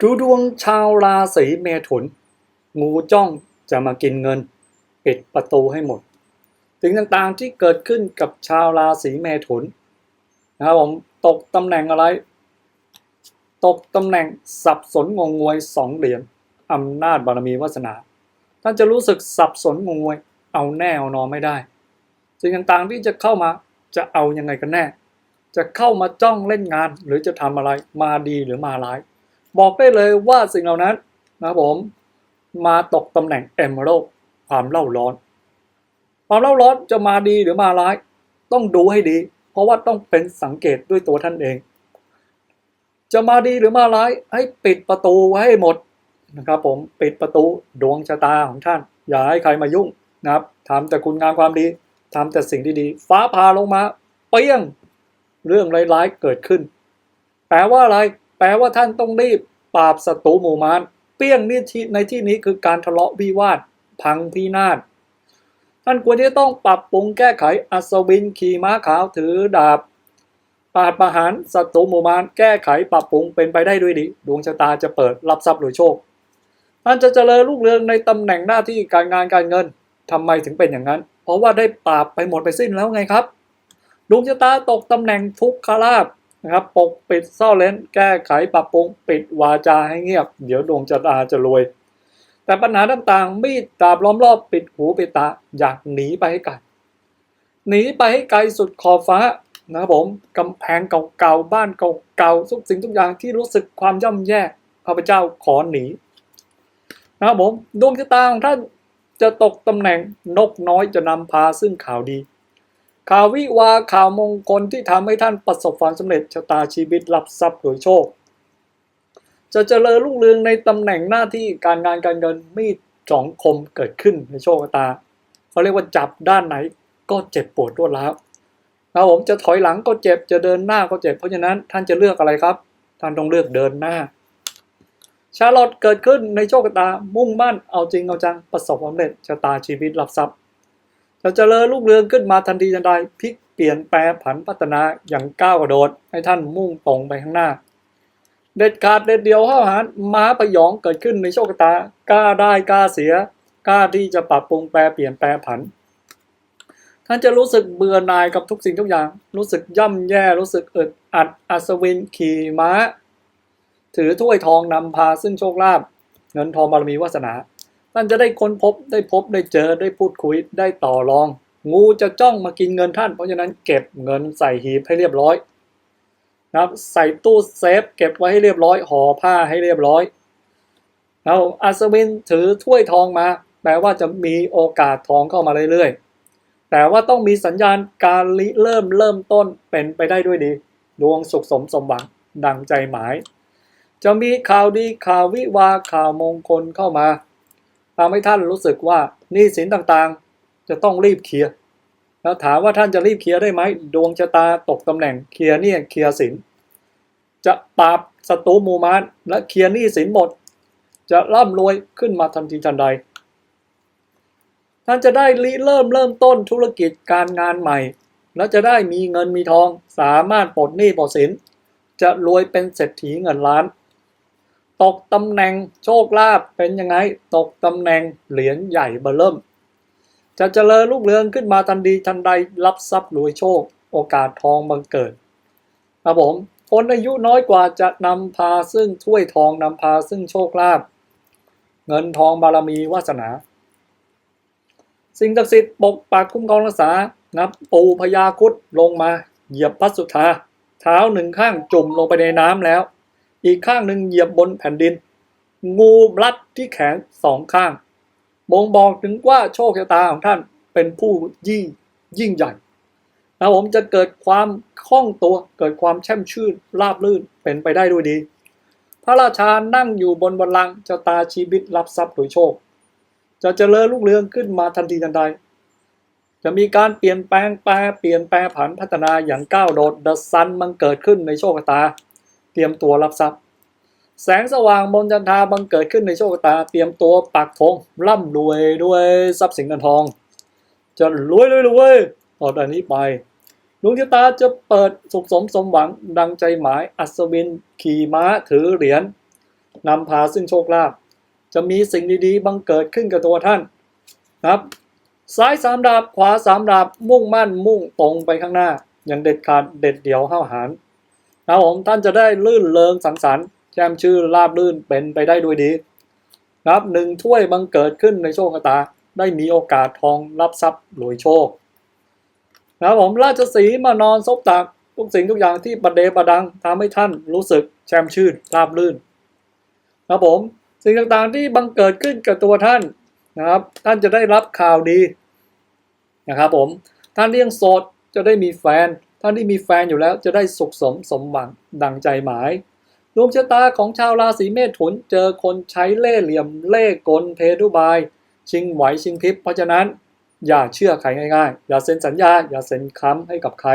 ดูดวงชาวราศีเมถุน งูจ้องจะมากินเงิน ปิดประตูให้หมดสิ่งต่างๆที่เกิดขึ้นกับชาวราศีเมถุนนะครับผมตกตำแหน่งอะไร ตกตำแหน่งสับสนงงงวยสองเหรียญอำนาจบารมีวาสนา ท่านจะรู้สึกสับสนงงงวยเอาแน่เอานอนไม่ได้สิ่งต่างๆที่จะเข้ามาจะเอายังไงกันแน่ จะเข้ามาจ้องเล่นงานหรือจะทำอะไรมาดีหรือมาร้าย บอกได้เลยว่าสิ่งเหล่านั้นนะครับผมมาตกตำแหน่งเอมโรความเล่าร้อน ความเล่าร้อนจะมาดีหรือมาร้าย ต้องดูให้ดี เพราะว่าต้องเป็นสังเกตด้วยตัวท่านเอง จะมาดีหรือมาร้ายให้ปิดประตูไว้ให้หมดนะครับ ผมปิดประตูดวงชะตาของท่าน อย่าให้ใครมายุ่งนะครับทำแต่คุณงามความดีทำแต่สิ่งที่ดี ฟ้าผ่าลงมาเปี้ยงเรื่องร้ายๆเกิดขึ้น แปลว่าอะไร แปลว่าท่านต้องรีบ ปราบศัตรูหมู่มารเปี้ยงนี่ที่ในที่นี้คือการทะเลาะวิวาทพังพินาศท่านควรที่จะต้องปรับปรุงแก้ไขอัศวินขี่ม้าขาวถือดาบปาดประหารศัตรูหมู่มารแก้ไขปรับปรุงเป็นไปได้ด้วยดี ดวงชะตาจะเปิดรับทรัพย์หรือโชคท่านจะเจริญรุ่งเรืองในตำแหน่งหน้าที่การงานการเงินทำไมถึงเป็นอย่างนั้น เพราะว่าได้ปราบไปหมดไปสิ้นแล้วไงครับ ดวงชะตาตกตำแหน่งทุกขลาบ นะครับปกปิดซ่อนเลนแก้ไขปรับปรุงปิดวาจาให้เงียบ เดี๋ยวดวงชะตาจะรวย แต่ปัญหาต่างๆ มีดดาบล้อมรอบปิดหูปิดตาอยากหนีไปให้ไกลหนีไปให้ไกลสุดขอบฟ้านะครับผมกำแพงเก่าๆบ้านเก่าๆทุกสิ่งทุกอย่างที่รู้สึกความย่ำแย่ข้าพเจ้าขอหนีนะครับผมดวงชะตาของท่านจะตกตำแหน่งนกน้อยจะนำพาซึ่งข่าวดี ข่าววิวาข่าวมงคลที่ทำให้ท่านประสบความสำเร็จชะตาชีวิตรับทรัพย์รวยโชค จะเจริญรุ่งเรืองในตำแหน่งหน้าที่การงานการเงินมีดสองคมเกิดขึ้นในโชคชะตาเขาเรียกว่าจับด้านไหนก็เจ็บปวดรวดร้าวครับผมจะถอยหลังก็เจ็บจะเดินหน้าก็เจ็บเพราะฉะนั้นท่านจะเลือกอะไรครับ ท่านต้องเลือกเดินหน้า ชาลอตเกิดขึ้นในโชคชะตามุ่งมั่นเอาจริงเอาจังประสบความสำเร็จชะตาชีวิตรับทรัพย์ จะเจริญรุ่งเรืองขึ้นมาทันทีทันใดพลิกเปลี่ยนแปลผันพัฒนาอย่างก้าวกระโดด ให้ท่านมุ่งตรงไปข้างหน้า เด็ดขาดเด็ดเดียวห้าหาม้าพยองเกิดขึ้นในโชคตากล้าได้กล้าเสียกล้าที่จะปรับปรุงแปลเปลี่ยนแปลผัน ท่านจะรู้สึกเบื่อหน่ายกับทุกสิ่งทุกอย่าง รู้สึกย่ำแย่รู้สึกอึดอัดอัศวินขี่ม้า ถือถ้วยทองนำพาซึ่งโชคลาภเงินทองบารมีวาสนา ท่านจะได้ค้นพบได้พบได้เจอได้พูดคุยได้ต่อรอง งูจะจ้องมากินเงินท่าน เพราะฉะนั้นเก็บเงินใส่หีบให้เรียบร้อยนะครับใส่ตู้เซฟเก็บไว้ให้เรียบร้อยห่อผ้าให้เรียบร้อยแล้วอัศวินถือถ้วยทองมาแปลว่าจะมีโอกาสทองเข้ามาเรื่อยๆ แต่ว่าต้องมีสัญญาณการริเริ่มเริ่มต้นเป็นไปได้ด้วยดี ดวงสุขสมสมหวังดังใจหมาย จะมีข่าวดีข่าววิวาข่าวมงคลเข้ามา ทำให้ท่านรู้สึกว่านี้สินต่างๆ จะต้องรีบเคลียร์แล้วถามว่าท่านจะรีบเคลียร์ได้ไหมดวงชะตาตกตำแหน่งเคลียร์เนี่ยเคลียร์สินจะปราบศัตรูมูมารและเคลียร์หนี้สินหมด จะร่ำรวยขึ้นมาทันทีทันใด ท่านจะได้ริเริ่มเริ่มต้นธุรกิจการงานใหม่ และจะได้มีเงินมีทองสามารถปลดหนี้ปลดสิน จะรวยเป็นเศรษฐีเงินล้าน ตกตำแหน่งโชคลาภเป็นยังไง ตกตำแหน่งเหรียญใหญ่เบอเริ่ม จะเจริญรุ่งเรืองขึ้นมาทันทีทันใดรับทรัพย์รวยโชค โอกาสทองบังเกิดครับผมคนอายุน้อยกว่าจะนำพาซึ่งถ้วยทองนำพาซึ่งโชคลาภเงินทองบารมีวาสนา สิ่งศักดิ์สิทธิ์ปกปักคุ้มครองรักษานับปูพญาคุดลงมาเหยียบพระสุธาเท้าหนึ่งข้างจุ่มลงไปในน้ำแล้ว อีกข้างหนึ่งเหยียบบนแผ่นดิน งูรัดที่แขนสองข้าง บ่งบอกถึงว่าโชคชะตาของท่านเป็นผู้ยิ่งยิ่งใหญ่นะผมจะเกิดความคล่องตัวเกิดความแช่มชื่นราบรื่นเป็นไปได้ด้วยดี พระราชานั่งอยู่บนบัลลังก์ชะตาชีวิตรับทรัพย์โดยโชค จะเจริญรุ่งเรืองขึ้นมาทันทีทันใด จะมีการเปลี่ยนแปลงแปลเปลี่ยนแปลงผันพัฒนาอย่างก้าวโดดเดอะซันมันเกิดขึ้นในโชคชะตา เตรียมตัวรับทรัพย์ แสงสว่างบนจันทาบังเกิดขึ้นในโชคตา เตรียมตัวปักธงร่ำรวยด้วยทรัพย์สินเงินทอง จะรวยรวยรวยต่อจากนี้ไปดวงชะตาจะเปิดสุขสมสมหวังดังใจหมายอัศวินขี่ม้าถือเหรียญนำพาซึ่งโชคลาภจะมีสิ่งดีๆบังเกิดขึ้นกับตัวท่านครับ ซ้ายสามดาบขวาสามดาบมุ่งมั่นมุ่งตรงไปข้างหน้า อย่างเด็ดขาดเด็ดเดี่ยวห้าวหาญ นะครับผมท่านจะได้ลื่นเลิงสังสรรค์แจ่มชื่อราบลื่นเป็นไปได้ด้วยดีนะครับหนึ่งถ้วยบังเกิดขึ้นในโชคชะตา ได้มีโอกาสทองรับทรัพย์รวยโชคนะครับผมราชสีมานอนซบตักทุกสิ่งทุกอย่างที่ประเดประดังทำให้ท่านรู้สึกแช่มชื่นราบลื่นนะครับผมสิ่งต่างๆที่บังเกิดขึ้นกับตัวท่านนะครับ ท่านจะได้รับข่าวดีนะครับผมท่านที่ยังโสดจะได้มีแฟน ท่านที่มีแฟนอยู่แล้วจะได้สุขสมสมหวังดังใจหมายดวงชะตาของชาวราศีเมถุนเจอคนใช้เล่ห์เหลี่ยมเล่กลเพทุบาย ชิงไหวชิงพริบเพราะฉะนั้นอย่าเชื่อใครง่ายๆ อย่าเซ็นสัญญา อย่าเซ็นค้ำให้กับใคร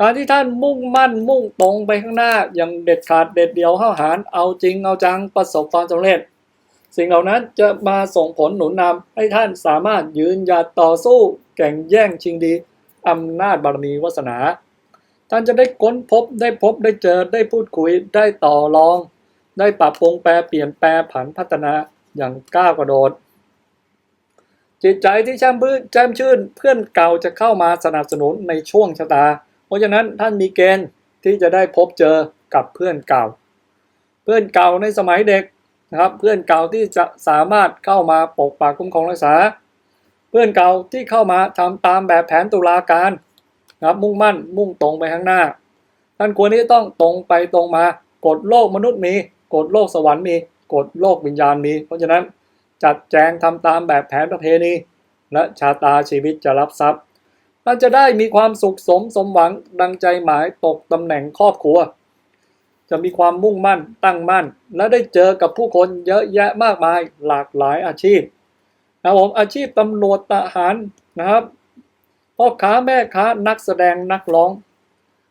การที่ท่านมุ่งมั่นมุ่งตรงไปข้างหน้าอย่างเด็ดขาดเด็ดเดี่ยวห้าหาญเอาจริงเอาจังประสบความสำเร็จ สิ่งเหล่านั้นจะมาส่งผลหนุนนำให้ท่านสามารถยืนหยัดต่อสู้ แข่งแย่งชิงดี อำนาจบารมีวาสนา ท่านจะได้ค้นพบได้พบได้เจอได้พูดคุยได้ต่อรอง ได้ปรับปรุงแปรเปลี่ยนแปรผันพัฒนาอย่างก้าวกระโดด จิตใจที่แช่มพื้นแจ่มชื่นเพื่อนเก่าจะเข้ามาสนับสนุนในช่วงชะตา เพราะฉะนั้นท่านมีเกณฑ์ที่จะได้พบเจอกับเพื่อนเก่า เพื่อนเก่าในสมัยเด็กนะครับเพื่อนเก่าที่จะสามารถเข้ามาปกปักคุ้มครองรักษา เพื่อนเก่าที่เข้ามาทำตามแบบแผนตุลาการนะครับมุ่งมั่นมุ่งตรงไปข้างหน้า ท่านควรที่จะต้องตรงไปตรงมากฎโลกมนุษย์มีกฎโลกสวรรค์มีกฎโลกวิญญาณมี เพราะฉะนั้นจัดแจงทำตามแบบแผนประเพณีและชาตาชีวิตจะรับทรัพย์ท่านจะได้มีความสุขสมสมหวังดังใจหมายตกตำแหน่งครอบครัว จะมีความมุ่งมั่นตั้งมั่น และได้เจอกับผู้คนเยอะแยะมากมายหลากหลายอาชีพ นะครับผมอาชีพตำรวจทหารนะครับพ่อค้าแม่ค้านักแสดงนักร้อง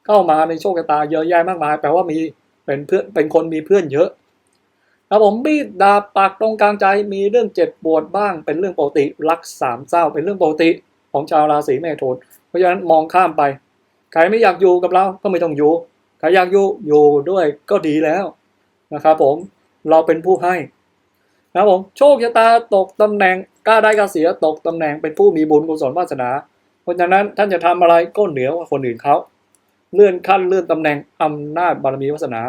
เข้ามาในโชคชะตาเยอะแยะมากมาย แปลว่ามีเป็นเพื่อนเป็นคนมีเพื่อนเยอะครับผมมีดดาบปากตรงกลางใจมีเรื่องเจ็บปวดบ้าง เป็นเรื่องปกติรักสามเศร้าเป็นเรื่องปกติของชาวราศีเมถุนเพราะฉะนั้นมองข้ามไป ใครไม่อยากอยู่กับเราก็ไม่ต้องอยู่ใครอยากอยู่อยู่ด้วยก็ดีแล้วนะครับผมเราเป็นผู้ให้นะครับผมโชคชะตาตกตำแหน่ง กล้าได้กล้าเสียตกตำแหน่งเป็นผู้มีบุญกุศลวาสนา เพราะฉะนั้นท่านจะทำอะไรก็เหนือกว่าคนอื่นเขาเลื่อนขั้นเลื่อนตำแหน่งอำนาจบารมีวาสนา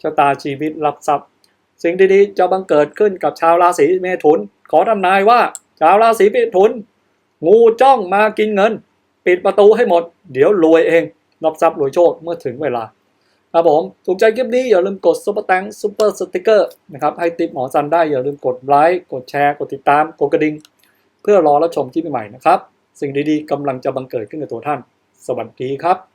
ชะตาชีวิตรับทรัพย์ สิ่งดีๆจะบังเกิดขึ้นกับชาวราศีเมถุน ขอทำนายว่า ชาวราศีเมถุน งูจ้องมากินเงิน ปิดประตูให้หมด เดี๋ยวรวยเองรับทรัพย์รวยโชคเมื่อถึงเวลา ครับผม ถูกใจคลิปนี้อย่าลืมกดซุปเปอร์แตงซุปเปอร์สติกเกอร์นะครับ ให้ติปหมอซันได้อย่าลืมกดไลค์กดแชร์ กดติดตาม กดกระดิ่งเพื่อรอรับชมคลิปใหม่ๆนะครับ สิ่งดีๆกำลังจะบังเกิดขึ้นกับตัวท่าน สวัสดีครับ